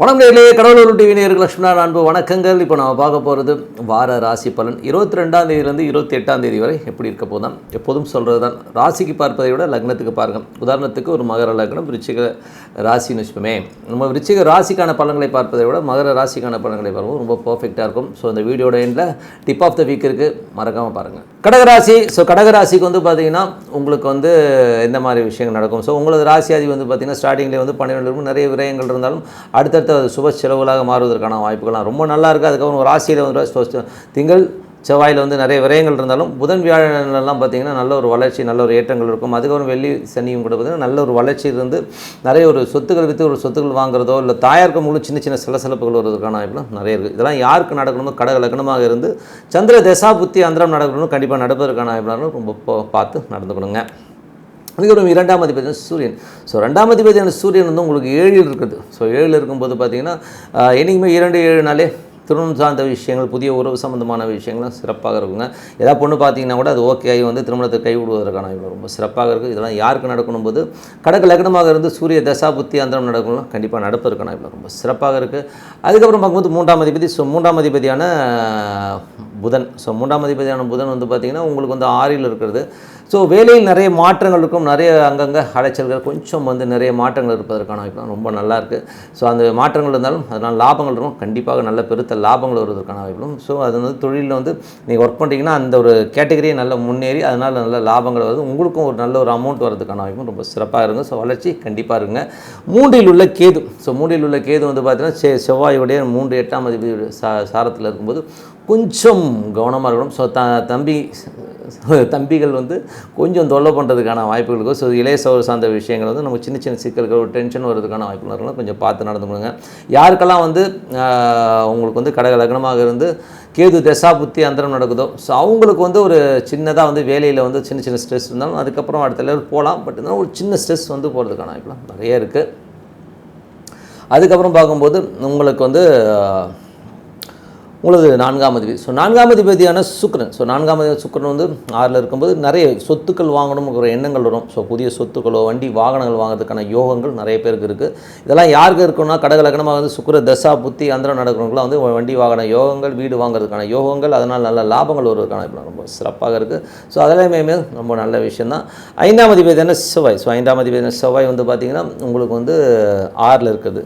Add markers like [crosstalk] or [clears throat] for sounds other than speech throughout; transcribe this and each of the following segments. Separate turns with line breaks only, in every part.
வணக்கம் நேர்களே கடவுளூர் டிவி நேருக்கு லட்சுமணா அன்பு வணக்கங்கள். இப்போ நம்ம பார்க்க போகிறது வார ராசி பலன். இருபத்தி ரெண்டாம் தேதியிலேருந்து இருபத்தி எட்டாம் தேதி வரை எப்படி இருக்க போதான் எப்போதும் சொல்கிறது தான் ராசிக்கு பார்ப்பதை விட லக்னத்துக்கு பாருங்கள் உதாரணத்துக்கு ஒரு மகர லக்னம் விருச்சிக ராசின்னு வச்சுப்போமே நம்ம விருச்சிக ராசிக்கான பலன்களை பார்ப்பதை விட மகர ராசிக்கான பலன்களை பார்ப்போம். ரொம்ப பர்ஃபெக்டாக இருக்கும். ஸோ இந்த வீடியோட எண்டில் டிப் ஆஃப் த வீக் இருக்குது மறக்காமல் பாருங்கள் கடகராசி ஸோ கடகராசிக்கு வந்து பார்த்தீங்கன்னா உங்களுக்கு வந்து எந்த மாதிரி விஷயங்கள் நடக்கும். ஸோ உங்களது ராசியாதி வந்து பார்த்தீங்கன்னா ஸ்டார்டிங்லேயே வந்து பன்னிரெண்டு இருக்கும் நிறைய விரயங்கள் இருந்தாலும் அடுத்தடுத்த அது சுப செலவுகளாக மாறுவதற்கான வாய்ப்புகள்லாம் ரொம்ப நல்லா இருக்குது அதுக்கப்புறம் ராசியில் வந்து திங்கள் செவ்வாயில் வந்து நிறைய விரயங்கள் இருந்தாலும் புதன் வியாழனெல்லாம் பார்த்தீங்கன்னா நல்ல ஒரு வளர்ச்சி நல்ல ஒரு ஏற்றங்கள் இருக்கும். அதுக்கப்புறம் வெள்ளி சனியும் கூட பார்த்திங்கன்னா நல்ல ஒரு வளர்ச்சி இருந்து நிறைய ஒரு சொத்துக்கள் விற்று ஒரு சொத்துக்கள் வாங்குறதோ இல்லை தாயாருக்கு முழு சின்ன சின்ன சிலசிலப்புகள் வருவதற்கான வாய்ப்புலாம் நிறைய இருக்குது இதெல்லாம் யாருக்கு நடக்கணுமோ கடக லக்னமாக இருந்து சந்திர தசா புத்தி அந்தரம் நடக்கணும் கண்டிப்பாக நடப்பதற்கான வாய்ப்புலாம் ரொம்ப பார்த்து நடந்துக்கணுங்க. அதுக்கப்புறம் இரண்டாம் அதிபதி சூரியன். ஸோ ரெண்டாம் அதிபதியான சூரியன் வந்து உங்களுக்கு ஏழில் இருக்குது. ஸோ ஏழில் இருக்கும்போது பார்த்தீங்கன்னா என்றைக்குமே என்னைக்குமே இரண்டு ஏழுனாலே திருமணம் சார்ந்த விஷயங்கள் புதிய உறவு சம்மந்தமான விஷயங்களும் சிறப்பாக இருக்குங்க. ஏதாவது பொண்ணு பார்த்தீங்கன்னா கூட அது ஓகே ஆகி வந்து திருமணத்தை கைவிடுவதற்கான இவ்வளோ ரொம்ப சிறப்பாக இருக்குது இதெல்லாம் யாருக்கு நடக்கணும் போது கடக்கு லக்னமாக இருந்து சூரிய தசா புத்தி அந்தரம் நடக்கணும் கண்டிப்பாக நடப்பதற்கான இவ்வளோ ரொம்ப சிறப்பாக இருக்குது அதுக்கப்புறம் பார்க்கும்போது மூன்றாம் அதிபதி ஸோ மூன்றாம் அதிபதியான புதன். ஸோ மூன்றாம் அதிபதியான புதன் வந்து பார்த்திங்கன்னா உங்களுக்கு வந்து ஆறில் இருக்கிறது. ஸோ வேலையில் நிறைய மாற்றங்கள் இருக்கும். நிறைய அங்கங்கே அலைச்சல்கள் கொஞ்சம் வந்து நிறைய மாற்றங்கள் இருப்பதற்கான வாய்ப்பு ரொம்ப நல்லா இருக்குது ஸோ அந்த மாற்றங்கள் இருந்தாலும் அதனால் லாபங்கள் இருக்கும். கண்டிப்பாக நல்ல பெருத்த லாபங்கள் வருவதற்கான வாய்ப்பும் ஸோ அது வந்து தொழிலில் வந்து நீங்கள் ஒர்க் பண்ணுறீங்கன்னா அந்த ஒரு கேட்டகரியை நல்ல முன்னேறி அதனால் நல்ல லாபங்கள் வருது. உங்களுக்கும் ஒரு நல்ல ஒரு அமௌண்ட் வரதுக்கான வாய்ப்பும் ரொம்ப சிறப்பாக இருங்க ஸோ வளர்ச்சி கண்டிப்பாக இருங்க. மூன்றில் உள்ள கேது. ஸோ மூன்றில் உள்ள கேது வந்து பார்த்தீங்கன்னா செ செவ்வாயுடைய மூன்று எட்டாம் அதிபதி சா சாரத்தில் இருக்கும்போது கொஞ்சம் கவனமாக இருக்கணும். ஸோ த தம்பி தம்பிகள் வந்து கொஞ்சம் தொல்லை பண்ணுறதுக்கான வாய்ப்புகளுக்கோ ஸோ இளைய சோறு சார்ந்த விஷயங்கள் வந்து நமக்கு சின்ன சின்ன சிக்கல்கள் ஒரு டென்ஷன் வரதுக்கான வாய்ப்புகள் இருக்கலாம் கொஞ்சம் பார்த்து நடந்துக்கணுங்க யாருக்கெல்லாம் வந்து உங்களுக்கு வந்து கடக லக்னமாக இருந்து கேது தசா புத்தி அந்தரம் நடக்குதோ ஸோ அவங்களுக்கு வந்து ஒரு சின்னதாக வந்து வேலையில் வந்து சின்ன சின்ன ஸ்ட்ரெஸ் இருந்தாலும் அதுக்கப்புறம் அடுத்த லெவல் போகலாம். பட் இருந்தாலும் ஒரு சின்ன ஸ்ட்ரெஸ் வந்து போகிறதுக்கான வாய்ப்புலாம் நிறைய இருக்குது அதுக்கப்புறம் பார்க்கும்போது உங்களுக்கு வந்து உங்களது நான்காம் அதிபதி. ஸோ நான்காம் அதிபதியான சுக்கிரன். ஸோ நான்காம் அதிபதி சுக்கிரன் வந்து ஆறில் இருக்கும்போது நிறைய சொத்துக்கள் வாங்கணுங்கிற எண்ணங்கள் வரும். ஸோ புதிய சொத்துக்களோ வண்டி வாகனங்கள் வாங்குறதுக்கான யோகங்கள் நிறைய பேருக்கு இருக்குது இதெல்லாம் யாருக்கு இருக்குன்னா கடகலக்கணமாக வந்து சுக்கர தசா புத்தி அந்தரம் நடக்கிறவங்களாம் வந்து வண்டி வாகன யோகங்கள் வீடு வாங்குறதுக்கான யோகங்கள் அதனால் நல்ல லாபங்கள் வருவதற்கான இப்போ ரொம்ப சிறப்பாக இருக்குது ஸோ அதெல்லாமே ரொம்ப நல்ல விஷயந்தான் ஐந்தாம் அதிபதியான செவ்வாய். ஸோ ஐந்தாம் அதிபதியான செவ்வாய் வந்து பார்த்திங்கன்னா உங்களுக்கு வந்து ஆறில் இருக்குது.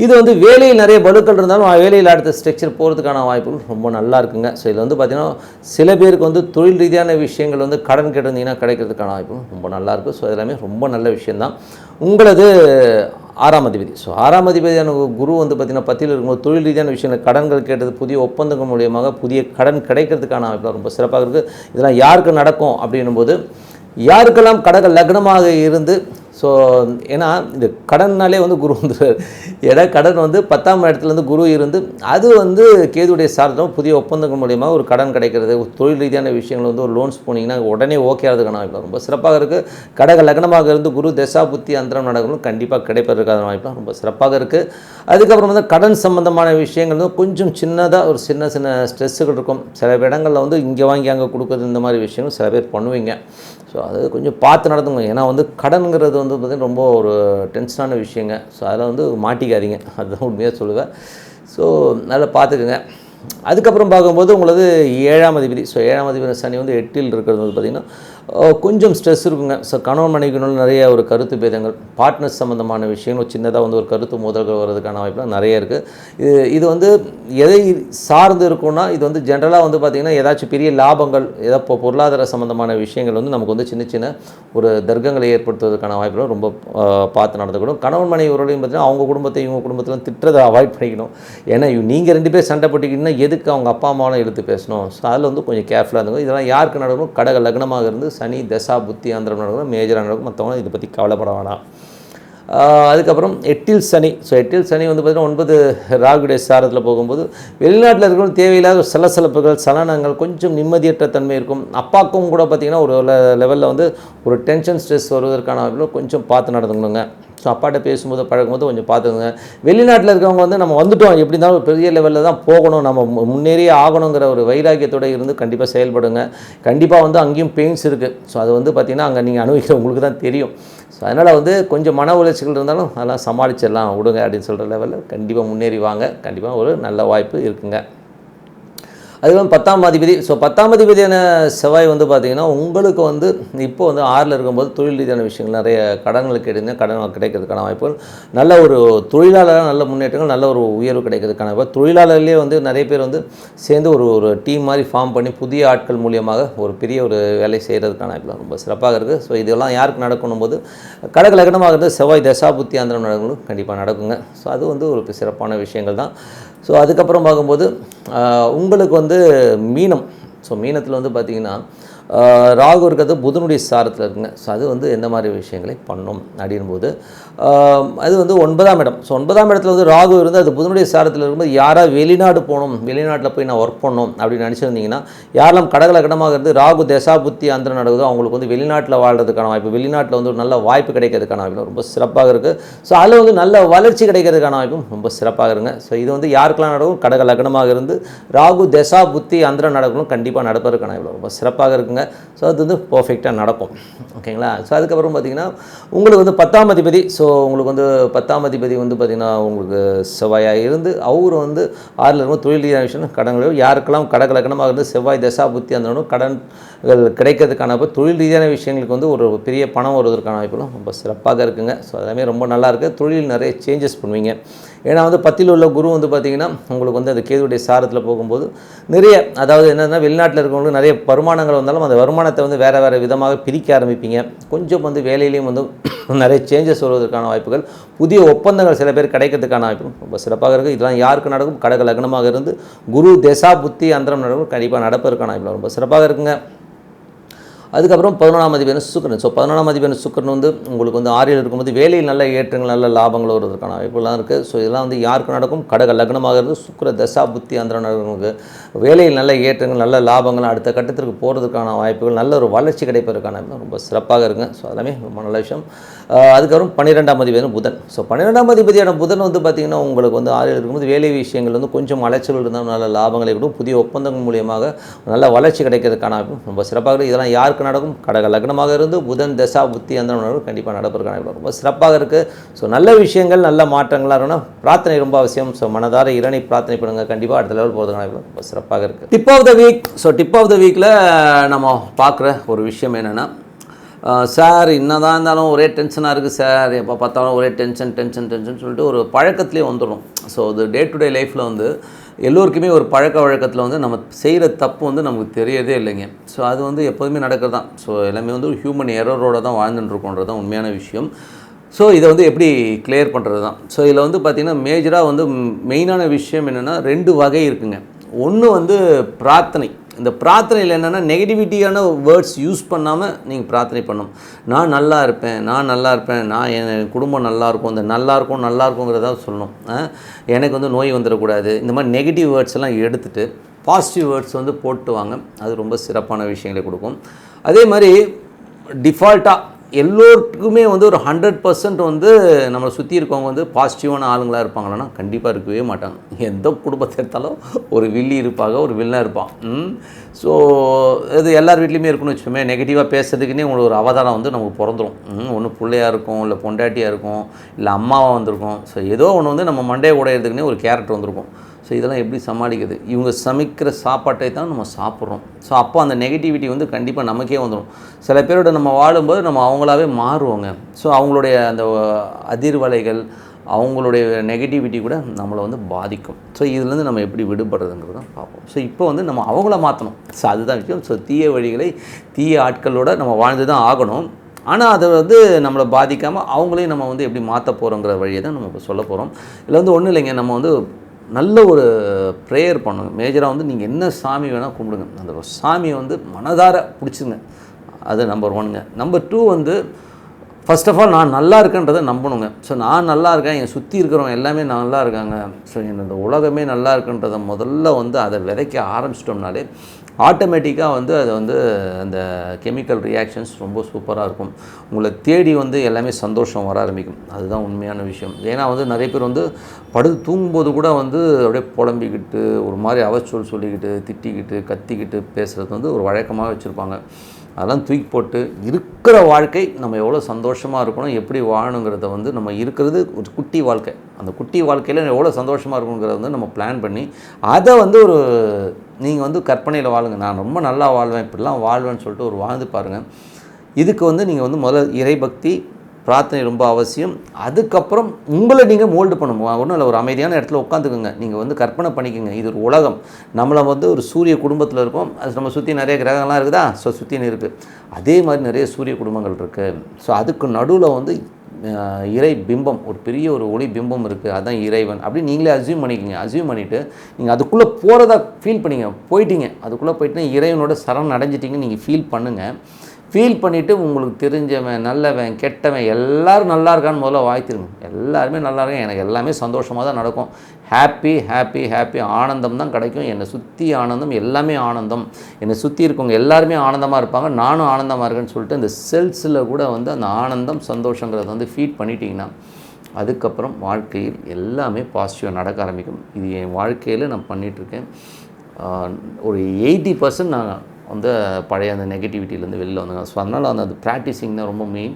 இது வந்து வேலையில் நிறைய பலுக்கள் இருந்தாலும் வேலையில் அடுத்த ஸ்ட்ரக்சர் போகிறதுக்கான வாய்ப்புகள் ரொம்ப நல்லா இருக்குங்க. ஸோ இதில் வந்து பார்த்திங்கன்னா சில பேருக்கு வந்து தொழில் ரீதியான விஷயங்கள் வந்து கடன் கேட்டிருந்தீங்கன்னா கிடைக்கிறதுக்கான வாய்ப்புகள் ரொம்ப நல்லாயிருக்கும் ஸோ எல்லாமே ரொம்ப நல்ல விஷயந்தான் உங்களது ஆறாம் அதிபதி. ஸோ ஆறாம் அதிபதியான குரு வந்து பார்த்திங்கன்னா பத்தியில் இருக்கும்போது தொழில் ரீதியான விஷயங்கள் கடன்கள் கேட்டது புதிய ஒப்பந்தங்கள் மூலியமாக புதிய கடன் கிடைக்கிறதுக்கான வாய்ப்புகள் ரொம்ப சிறப்பாக இருக்குது இதெல்லாம் யாருக்கு நடக்கும் அப்படின்னும் போது யாருக்கெல்லாம் கடக லக்னமாக இருந்து ஸோ ஏன்னா இந்த கடன்னாலே வந்து குரு வந்து ஏன்னா கடன் வந்து பத்தாம் இடத்துலேருந்து குரு இருந்து அது வந்து கேதுடைய சார்ந்தம் புதிய ஒப்பந்தங்கள் மூலயமா ஒரு கடன் கிடைக்கிறது ஒரு தொழில் ரீதியான விஷயங்கள் வந்து ஒரு லோன்ஸ் போனீங்கன்னா உடனே ஓகே ஆகிறதுக்கான வாய்ப்பு. ரொம்ப சிறப்பாக இருக்குது கடக லக்னமாக இருந்து குரு தசா புத்தி அந்தரம் நடக்கணும். கண்டிப்பாக கிடைப்பதற்கான வாய்ப்பு ரொம்ப சிறப்பாக இருக்குது அதுக்கப்புறம் வந்து கடன் சம்பந்தமான விஷயங்கள் வந்து கொஞ்சம் சின்னதாக ஒரு சின்ன சின்ன ஸ்ட்ரெஸ்ஸுகள் இருக்கும். சில இடங்களில் வந்து இங்கே வாங்கி அங்கே கொடுக்குறது இந்த மாதிரி விஷயங்கள் சில பேர் பண்ணுவீங்க. ஸோ அது கொஞ்சம் பார்த்து நடந்துங்க ஏன்னா வந்து கடன்கிறது வந்து பார்த்திங்கன்னா ரொம்ப ஒரு டென்ஷனான விஷயங்க. ஸோ அதில் வந்து மாட்டிக்காதீங்க. [laughs] அதுதான் உண்மையாக சொல்லுவேன். ஸோ நல்லா பார்த்துக்குங்க. அதுக்கப்புறம் பார்க்கும்போது உங்களது ஏழாம் அதிபதி ஸோ ஏழாம் அதிபதி சனி வந்து எட்டில் இருக்கிறது வந்து பார்த்திங்கன்னா கொஞ்சம் ஸ்ட்ரெஸ் இருக்குங்க. ஸோ கணவன் மனைவிக்குள்ள நிறைய ஒரு கருத்து பேதங்கள் பார்ட்னர்ஸ் சம்மந்தமான விஷயங்கள் சின்னதாக வந்து ஒரு கருத்து மோதல்கள் வர்றதுக்கான வாய்ப்புலாம் நிறைய இருக்குது இது இது வந்து எதை சார்ந்து இருக்கும்னா இது வந்து ஜென்ரலாக வந்து பார்த்திங்கன்னா ஏதாச்சும் பெரிய லாபங்கள் ஏதோ இப்போ பொருளாதார சம்மந்தமான விஷயங்கள் வந்து நமக்கு வந்து சின்ன சின்ன ஒரு தர்க்கங்களை ஏற்படுத்துவதற்கான வாய்ப்புகள் ரொம்ப பார்த்து நடந்துக்கணும். கணவன் மனைவி உறவுலையும் பார்த்தீங்கன்னா அவங்க குடும்பத்தை இவங்க குடும்பத்தில் திட்டுறதை அவாய்ட் பண்ணிக்கணும். ஏன்னா நீங்கள் ரெண்டு பேர் சண்டை போட்டிங்கன்னா எதுக்கு அவங்க அப்பா அம்மாவெலாம் எடுத்து பேசணும்? ஸோ அதில் வந்து கொஞ்சம் கேர்ஃபுல்லாக இருந்துக்கும் இதெல்லாம் யாருக்கு நடக்கணும் கடக லக்னமாக இருந்து சனி தசா புத்தி ஆந்திரம் நடக்கணும் மேஜராக நடக்கும் மற்றவங்க இதை பற்றி கவலைப்பட வேணாம். அதுக்கப்புறம் எட்டில் சனி. ஸோ எட்டில் சனி வந்து பார்த்திங்கன்னா ஒன்பது ராகுடைய சாரத்தில் போகும்போது வெளிநாட்டில் இருக்கிறவங்க தேவையில்லாத சலசலப்புகள் சலனங்கள் கொஞ்சம் நிம்மதியற்ற தன்மை இருக்கும். அப்பாக்கும் கூட பார்த்திங்கன்னா ஒரு லெவலில் வந்து ஒரு டென்ஷன் ஸ்ட்ரெஸ் வருவதற்கான கொஞ்சம் பார்த்து நடந்துக்கணுங்க. ஸோ அப்பாட்ட பேசும்போது பழகும்போது கொஞ்சம் பார்த்துக்கோங்க. வெளிநாட்டில் இருக்கவங்க வந்து நம்ம வந்துட்டோம். எப்படி இருந்தாலும் பெரிய லெவலில் தான் போகணும். நம்ம மு- முன்னேறியே ஆகணுங்கிற ஒரு வைராக்கியத்தோட இருந்து கண்டிப்பாக செயல்படுங்க. கண்டிப்பாக வந்து அங்கேயும் பெயின்ஸ் இருக்குது ஸோ அது வந்து பார்த்திங்கன்னா அங்கே நீங்கள் அனுபவிக்கிற உங்களுக்கு தான் தெரியும். ஸோ அதனால் வந்து கொஞ்சம் மன உளைச்சிகள் இருந்தாலும் அதெல்லாம் சமாளிச்சிடலாம். விடுங்க அப்படின்னு சொல்கிற லெவலில் கண்டிப்பாக முன்னேறி வாங்க. கண்டிப்பாக ஒரு நல்ல வாய்ப்பு இருக்குங்க. அதுக்கப்புறம் பத்தாம் அதிபதி. ஸோ பத்தாம் அதிபதியான செவ்வாய் வந்து பார்த்தீங்கன்னா உங்களுக்கு வந்து இப்போ வந்து ஆறில் இருக்கும்போது தொழில் ரீதியான விஷயங்கள் நிறைய கடன்களுக்கு எடுங்க கடன் கிடைக்கிறதுக்கான வாய்ப்புகள். நல்ல ஒரு தொழிலாளராக நல்ல முன்னேற்றங்கள் நல்ல ஒரு உயர்வு கிடைக்கிறதுக்கான வாய்ப்பு. தொழிலாளர்லேயே வந்து நிறைய பேர் வந்து சேர்ந்து ஒரு ஒரு டீம் மாதிரி ஃபார்ம் பண்ணி புதிய ஆட்கள் மூலியமாக ஒரு பெரிய ஒரு வேலை செய்கிறதுக்கான வாய்ப்பு ரொம்ப சிறப்பாக இருக்குது ஸோ இதெல்லாம் யாருக்கு நடக்கணும் போது கடக லக்னமாக இருந்து செவ்வாய் தசாபுத்தி ஆந்திரம் நடக்கணும் கண்டிப்பாக நடக்குங்க. ஸோ அது வந்து ஒரு சிறப்பான விஷயங்கள் தான். ஸோ அதுக்கப்புறம் பார்க்கும்போது உங்களுக்கு வந்து மீனம். ஸோ மீனத்தில் வந்து பார்த்திங்கன்னா ராகு இருக்கிறது புதனுடைய சாரத்தில் இருக்குங்க. ஸோ அது வந்து எந்த மாதிரி விஷயங்களை பண்ணும் அப்படின்போது அது வந்து ஒன்பதாம் இடம். ஸோ ஒன்பதாம் இடத்துல வந்து ராகு இருந்து அது புதனுடைய சாரத்தில் இருக்கும்போது யாராவது வெளிநாடு போகணும் வெளிநாட்டில் போய் நான் ஒர்க் பண்ணணும் அப்படின்னு நினச்சிருந்தீங்கன்னா யாரெல்லாம் கடகல கடமாக இருந்து ராகு தசா புத்தி அந்தரம் நடக்குதோ அவங்களுக்கு வந்து வெளிநாட்டில் வாழ்றதுக்கான வாய்ப்பு வெளிநாட்டில் வந்து ஒரு நல்ல வாய்ப்பு கிடைக்கிறதுக்கான வாய்ப்பு ரொம்ப சிறப்பாக இருக்குது ஸோ அதில் வந்து நல்ல வளர்ச்சி கிடைக்கிறதுக்கான வாய்ப்பும் ரொம்ப சிறப்பாக இருங்க ஸோ இது வந்து யாருக்கெல்லாம் நடக்கும்? கடக லக்னமாக இருந்து ராகு தசா புத்தி அந்தரம் நடக்கணும் கண்டிப்பாக நடப்பதற்கான வாய்ப்பு ரொம்ப சிறப்பாக இருக்குங்க. ஸோ அது வந்து பர்ஃபெக்டாக நடக்கும். ஓகேங்களா? ஸோ அதுக்கப்புறம் பார்த்தீங்கன்னா உங்களுக்கு வந்து பத்தாம் அதிபதி. ஸோ உங்களுக்கு வந்து பத்தாம் அதிபதி வந்து பார்த்திங்கன்னா உங்களுக்கு செவ்வாயாக இருந்து அவர் வந்து ஆறில் இருக்கும் தொழில் ரீதியான விஷயம் கடன்கள் யாருக்கெல்லாம் கடகலக்கணமாக இருந்து செவ்வாய் தசா புத்தி அந்த கடன்கள் கிடைக்கிறதுக்கான அப்போ தொழில் ரீதியான விஷயங்களுக்கு வந்து ஒரு பெரிய பணம் வருவதற்கான வாய்ப்புகளும் ரொம்ப சிறப்பாக இருக்குங்க. ஸோ எல்லாமே ரொம்ப நல்லாயிருக்கு தொழில் நிறைய சேஞ்சஸ் பண்ணுவீங்க. ஏன்னா வந்து பத்தில் உள்ள குரு வந்து பார்த்திங்கன்னா உங்களுக்கு வந்து அந்த கேதுடைய சாரத்தில் போகும்போது நிறைய அதாவது என்னென்னா வெளிநாட்டில் இருக்கவங்களுக்கு நிறைய வருமானங்கள் வந்தாலும் அந்த வருமானத்தை வந்து வேறு வேறு விதமாக பிரிக்க ஆரம்பிப்பீங்க. கொஞ்சம் வந்து வேலையிலையும் வந்து [clears throat] நிறைய சேஞ்சஸ் வருவதற்கான வாய்ப்புகள் புதிய ஒப்பந்தங்கள் சில பேர் கிடைக்கிறதுக்கான வாய்ப்புகள் ரொம்ப சிறப்பாக இருக்குது இதெல்லாம் யாருக்கு நடக்கும்? கடக லக்னமாக இருந்து குரு தசா புத்தி அந்தரம் நடக்கும். கண்டிப்பாக நடப்பதற்கான வாய்ப்புகள் ரொம்ப சிறப்பாக இருக்குங்க. அதுக்கப்புறம் பதினொன்றாம் அதிபதியான சுக்கரன். ஸோ பதினொன்றாம் அதிபதியான சுக்கரன் வந்து உங்களுக்கு வந்து ஆறில் இருக்கும்போது வேலையில் நல்ல ஏற்றங்கள் நல்ல லாபங்கள் வருவதற்கான வாய்ப்புகள்லாம் இருக்குது ஸோ இதெல்லாம் வந்து யாருக்கு நடக்கும்? கடக லக்னமாகிறது சுக்கர சுக்கிர தசா புத்தி அந்த வேலையில் நல்ல ஏற்றங்கள் நல்ல லாபங்கள் அடுத்த கட்டத்திற்கு போகிறதுக்கான வாய்ப்புகள் நல்ல ஒரு வளர்ச்சி கிடைப்பதற்கான ரொம்ப சிறப்பாக இருக்குங்க. ஸோ அதெல்லாமே ரொம்ப நல்ல விஷயம். அதுக்கப்புறம் பன்னிரெண்டாம் அதிபதியான புதன். ஸோ பன்னிரெண்டாம் அதிபதியான புதன் வந்து பார்த்திங்கன்னா உங்களுக்கு வந்து ஆறில் இருக்கும்போது வேலை விஷயங்கள் வந்து கொஞ்சம் அலைச்சல் இருந்தால் நல்ல லாபங்களை கூட புதிய ஒப்பந்தங்கள் மூலியமாக நல்ல வளர்ச்சி கிடைக்கிறதுக்கான ரொம்ப சிறப்பாக இருக்குது இதெல்லாம் யாருக்கு நடக்கும் கடக லக்னமாக இருந்து புதன் தசா புத்தி அந்த கண்டிப்பாக நடப்பதற்கான ரொம்ப சிறப்பாக இருக்குது ஸோ நல்ல விஷயங்கள் நல்ல மாற்றங்களாக இருக்கணும். பிரார்த்தனை ரொம்ப அவசியம். ஸோ மனதார இரணை பிரார்த்தனை பண்ணுங்கள் கண்டிப்பாக அடுத்த லெவல் போகிறதுக்கான ரொம்ப சிறப்பாக இருக்குது tip of the week so tip of the வீக்கில் நம்ம பார்க்குற ஒரு விஷயம் என்னென்னா சார் என்னதான் இருந்தாலும் ஒரே டென்ஷனாக இருக்குது சார். எப்போ பார்த்தாலும் ஒரே டென்ஷன் டென்ஷன் டென்ஷன் சொல்லிட்டு ஒரு பழக்கத்துலேயே வந்துடும் ஸோ அது டே டு டே லைஃப்பில் வந்து எல்லோருக்குமே ஒரு பழக்க வழக்கத்தில் வந்து நம்ம செய்கிற தப்பு வந்து நமக்கு தெரியறதே இல்லைங்க. ஸோ அது வந்து எப்போதுமே நடக்கிறது தான். ஸோ எல்லாமே வந்து ஒரு ஹியூமன் எரரோடு தான் வாழ்ந்துட்டுருக்கோன்றது தான் உண்மையான விஷயம். ஸோ இதை வந்து எப்படி கிளியர் பண்ணுறது தான்? ஸோ இதில் வந்து பார்த்திங்கன்னா மேஜராக வந்து மெயினான விஷயம் என்னென்னா ரெண்டு வகை இருக்குங்க. ஒன்று வந்து பிரார்த்தனை. இந்த பிரார்த்தனையில் என்னென்னா நெகட்டிவிட்டியான வேர்ட்ஸ் யூஸ் பண்ணாமல் நீங்கள் பிரார்த்தனை பண்ணணும். நான் நல்லா இருப்பேன் நான் நல்லா இருப்பேன் நான் என் குடும்பம் நல்லாயிருக்கும் இந்த நல்லாயிருக்கும் சொல்லணும். எனக்கு வந்து நோய் வந்துடக்கூடாது. இந்த மாதிரி நெகட்டிவ் வேர்ட்ஸ் எல்லாம் எடுத்துகிட்டு பாசிட்டிவ் வேர்ட்ஸ் வந்து போட்டு வாங்க அது ரொம்ப சிறப்பான விஷயங்களை கொடுக்கும். அதே மாதிரி டிஃபால்ட்டாக எல்லோருக்குமே வந்து ஒரு ஹண்ட்ரட் பர்சன்ட் வந்து நம்மளை சுற்றி இருக்கவங்க வந்து பாசிட்டிவான ஆளுங்களாக இருப்பாங்களான்னா கண்டிப்பாக இருக்கவே மாட்டாங்க. எந்த குடும்பத்தை எடுத்தாலும் ஒரு வில்லி இருப்பாங்க ஒரு வில்லனாக இருப்பான். ஸோ இது எல்லார் வீட்லேயுமே இருக்குன்னு வச்சுக்கோமே நெகட்டிவாக பேசுறதுக்குன்னே உங்களுக்கு ஒரு அவதாரம் வந்து நமக்கு பிறந்துடும் ஒன்று பிள்ளையாக இருக்கும் இல்லை பொண்டாட்டியாக இருக்கும் இல்லை அம்மாவாக வந்திருக்கும். ஸோ ஏதோ ஒன்று வந்து நம்ம மண்டையை உடையிறதுக்குன்னே ஒரு கேரக்டர் வந்திருக்கும். ஸோ இதெல்லாம் எப்படி சமாளிக்கிறது? இவங்க சமைக்கிற சாப்பாட்டை தான் நம்ம சாப்பிட்றோம். ஸோ அப்போ அந்த நெகட்டிவிட்டி வந்து கண்டிப்பாக நமக்கே வந்துடும் சில பேரோட நம்ம வாழும்போது நம்ம அவங்களாவே மாறுவோங்க. ஸோ அவங்களுடைய அந்த அதிர்வலைகள் அவங்களுடைய நெகட்டிவிட்டி கூட நம்மளை வந்து பாதிக்கும். ஸோ இதுலேருந்து நம்ம எப்படி விடுபடுறதுங்கிறத பார்ப்போம். ஸோ இப்போ வந்து நம்ம அவங்கள மாற்றணும் ஸோ அதுதான் விஷயம். ஸோ தீய வழிகளை தீய ஆட்களோட நம்ம வாழ்ந்து தான் ஆகணும். ஆனால் அதை வந்து நம்மளை பாதிக்காமல் அவங்களையும் நம்ம வந்து எப்படி மாற்ற போகிறோங்கிற வழியை தான் நம்ம இப்போ சொல்ல போகிறோம் இதில் வந்து ஒன்றும் இல்லைங்க. நம்ம வந்து நல்ல ஒரு ப்ரேயர் பண்ணுங்க மேஜராக வந்து நீங்கள் என்ன சாமி வேணால் கும்பிடுங்க. அந்த சாமியை வந்து மனதார பிடிச்சிங்க. அது நம்பர் ஒன்னுங்க நம்பர் டூ வந்து ஃபர்ஸ்ட் ஆஃப் ஆல் நான் நல்லா இருக்கேன்றதை நம்பணுங்க. ஸோ நான் நல்லா இருக்கேன் என் சுற்றி இருக்கிறவங்க எல்லாமே நல்லா இருக்காங்க. ஸோ இந்த உலகமே நல்லா இருக்குன்றதை முதல்ல வந்து அதை விதைக்க ஆரம்பிச்சிட்டோம்னாலே ஆட்டோமேட்டிக்காக வந்து அது வந்து அந்த கெமிக்கல் ரியாக்ஷன்ஸ் ரொம்ப சூப்பராக இருக்கும். உங்களை தேடி வந்து எல்லாமே சந்தோஷம் வர ஆரம்பிக்கும். அதுதான் உண்மையான விஷயம். ஏன்னா வந்து நிறைய பேர் வந்து படுத்து தூங்கும்போது கூட வந்து அப்படியே புலம்பிக்கிட்டு ஒரு மாதிரி அவச்சொல் சொல்லிக்கிட்டு திட்டிக்கிட்டு கத்திக்கிட்டு பேசுகிறது வந்து ஒரு வழக்கமாக வச்சுருப்பாங்க. அதெல்லாம் தூக்கி போட்டு இருக்கிற வாழ்க்கை நம்ம எவ்வளோ சந்தோஷமாக இருக்கணும் எப்படி வாழணுங்கிறத வந்து நம்ம இருக்கிறது ஒரு குட்டி வாழ்க்கை. அந்த குட்டி வாழ்க்கையில் எவ்வளோ சந்தோஷமாக இருக்கணுங்கிறத வந்து நம்ம பிளான் பண்ணி அதை வந்து ஒரு நீங்கள் வந்து கற்பனையில் வாழுங்க. நான் ரொம்ப நல்லா வாழ்வேன் இப்படிலாம் வாழ்வேன்னு சொல்லிட்டு ஒரு வாழ்ந்து பாருங்கள் இதுக்கு வந்து நீங்கள் வந்து முதல்ல இறைபக்தி பிரார்த்தனை ரொம்ப அவசியம். அதுக்கப்புறம் உங்களை நீங்கள் மோல்டு பண்ணணும். ஒன்றும் இல்லை ஒரு அமைதியான இடத்துல உட்காந்துக்குங்க. நீங்கள் வந்து கற்பனை பண்ணிக்கோங்க. இது ஒரு உலகம். நம்மளை வந்து ஒரு சூரிய குடும்பத்தில் இருக்கோம். அது நம்ம சுற்றி நிறைய கிரகங்கள்லாம் இருக்குதா? ஸோ சுற்றின்னு இருக்குது அதே மாதிரி நிறைய சூரிய குடும்பங்கள் இருக்குது ஸோ அதுக்கு நடுவில் வந்து இறை பிம்பம் ஒரு பெரிய ஒரு ஒளி பிம்பம் இருக்குது அதுதான் இறைவன். அப்படி நீங்களே அசியூம் பண்ணிக்கோங்க. அசியூம் பண்ணிவிட்டு நீங்கள் அதுக்குள்ளே போகிறதா ஃபீல் பண்ணிங்க. போயிட்டீங்க. அதுக்குள்ளே போயிட்டுனா இறைவனோட சரண் அடைஞ்சிட்டிங்கன்னு நீங்கள் ஃபீல் பண்ணுங்கள் ஃபீல் பண்ணிவிட்டு உங்களுக்கு தெரிஞ்சவன் நல்லவன் கெட்டவன் எல்லோரும் நல்லா இருக்கான்னு முதல்ல வாய்த்திருங்க. எல்லாருமே நல்லா இருக்கான் எனக்கு எல்லாமே சந்தோஷமாக தான் நடக்கும். ஹாப்பி ஹாப்பி ஹாப்பி ஆனந்தம் தான் கிடைக்கும். என்னை சுற்றி ஆனந்தம் எல்லாமே ஆனந்தம். என்னை சுற்றி இருக்கவங்க எல்லாருமே ஆனந்தமாக இருப்பாங்க. நானும் ஆனந்தமாக இருக்கேன்னு சொல்லிட்டு இந்த செல்ஸில் கூட வந்து அந்த ஆனந்தம் சந்தோஷங்கிறத வந்து ஃபீட் பண்ணிட்டீங்கன்னா அதுக்கப்புறம் வாழ்க்கையில் எல்லாமே பாசிட்டிவாக நடக்க ஆரம்பிக்கும். இது என் வாழ்க்கையில் நான் பண்ணிகிட்ருக்கேன் ஒரு எயிட்டி பர்சன்ட் நான் வந்து பழைய அந்த நெகட்டிவிட்டிலேருந்து வெளில வந்தாங்க. ஸோ அதனால் அந்த அது ப்ராக்டிஸிங் தான் ரொம்ப மெயின்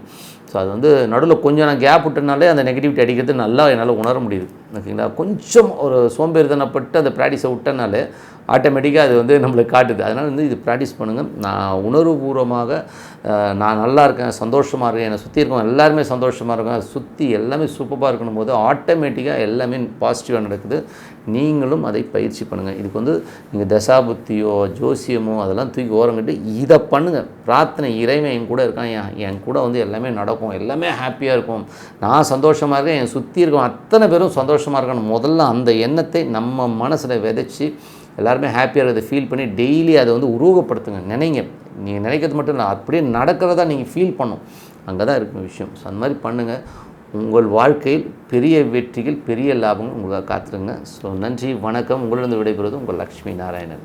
ஸோ அது வந்து நடுவில் கொஞ்சம் நான் கேப் விட்டனாலே அந்த நெகட்டிவிட்டி அடிக்கிறது நல்லா என்னால் உணர முடியுது. ஓகேங்களா? கொஞ்சம் ஒரு சோம்பேறித்தனப்பட்டு அந்த ப்ராக்டிஸை விட்டனாலே ஆட்டோமேட்டிக்காக அது வந்து நம்மளுக்கு காட்டுது. அதனால் வந்து இது ப்ராக்டிஸ் பண்ணுங்கள் நான் உணர்வுபூர்வமாக நான் நல்லா இருக்கேன் சந்தோஷமாக இருக்கேன் என்னை சுற்றி இருக்கோம் எல்லாருமே சந்தோஷமாக இருக்கேன் சுற்றி எல்லாமே சூப்பராக இருக்கணும் போது ஆட்டோமேட்டிக்காக எல்லாமே பாசிட்டிவாக நடக்குது. நீங்களும் அதை பயிற்சி பண்ணுங்கள் இதுக்கு வந்து நீங்கள் தசாபுத்தியோ ஜோசியமோ அதெல்லாம் தூக்கி ஓரங்கிட்டு இதை பண்ணுங்கள் பிரார்த்தனை இறைவன் என் கூட இருக்கான். என் என் கூட வந்து எல்லாமே நடக்கும். எல்லாமே ஹாப்பியாக இருக்கும். நான் சந்தோஷமாக இருக்கேன். என் சுற்றி இருக்கும் அத்தனை பேரும் சந்தோஷம் சந்தோஷமாக இருக்கணும். முதல்ல அந்த எண்ணத்தை நம்ம மனசில் விதைச்சி எல்லாருமே ஹாப்பியாக இருக்கிறத ஃபீல் பண்ணி டெய்லி அதை வந்து உருவகப்படுத்துங்க. நினைங்க. நீங்கள் நினைக்கிறது மட்டும் இல்லை அப்படியே நடக்கிறதா நீங்கள் ஃபீல் பண்ணும் அங்கே தான் இருக்கும் விஷயம். ஸோ அந்த மாதிரி பண்ணுங்கள் உங்கள் வாழ்க்கையில் பெரிய வெற்றிகள் பெரிய லாபங்கள் உங்களுக்கு காத்துருங்க. ஸோ நன்றி வணக்கம். உங்களிடம் விடைபெறுவது உங்கள் லக்ஷ்மி நாராயணன்.